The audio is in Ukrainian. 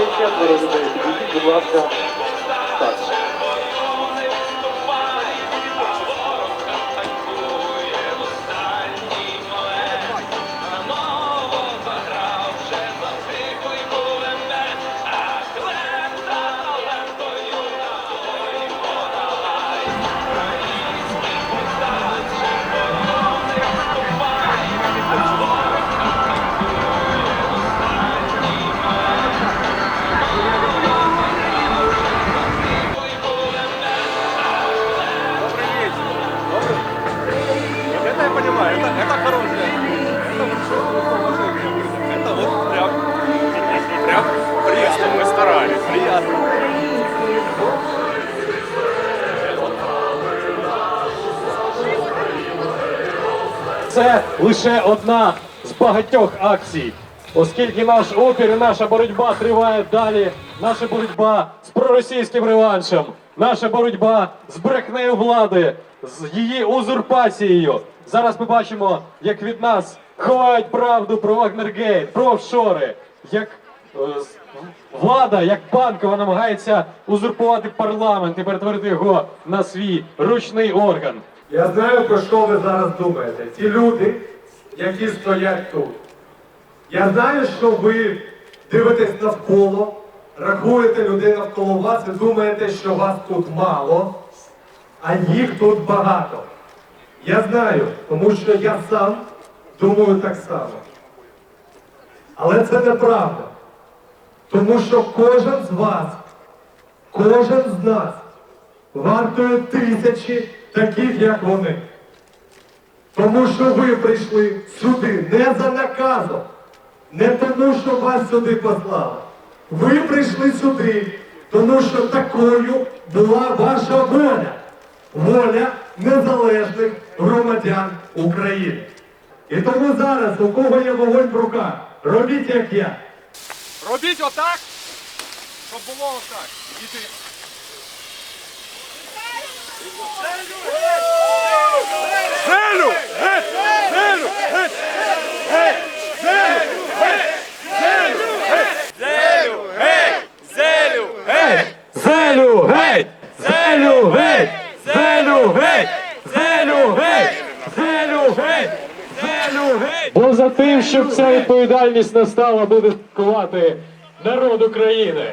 четверо людей. Підійдіть, будь ласка, так. это, это хорошее. Это вот уважение. Это вот прям, прям приятно, мы старались, приятно. Це лише одна з багатьох акцій. Оскільки наш опір і наша боротьба триває далі, наша боротьба з проросійським реваншем, наша боротьба з брехнею влади, з її узурпацією. Зараз ми бачимо, як від нас ховають правду про Вагнергейт, про офшори, як е, влада, як банкова, намагається узурпувати парламент і перетворити його на свій ручний орган. Я знаю, про що ви зараз думаєте. Ті люди, які стоять тут. Я знаю, що ви дивитесь навколо, рахуєте людей навколо вас і думаєте, що вас тут мало, а їх тут багато. Я знаю, тому що я сам думаю так само. Але це неправда. Тому що кожен з вас, кожен з нас вартує тисячі таких, як вони. Тому що ви прийшли сюди не за наказом, не тому, що вас сюди послали. Ви прийшли сюди, тому що такою була ваша воля. Воля незалежних громадян України. І тому зараз, у кого є вогонь в руках, робіть як я. Робіть отак, щоб було отак. Діти. Зелю! Геть! Зелю! Геть! Геть! Зелю! Геть! Зелю! Геть! Зелю! Геть! Зелю! Геть! Зелю геть! Зелю геть! Зелю геть! Зелю Зелю геть! Зелю геть! Бо за тим, щоб ця відповідальність настала, буде кувати народ України.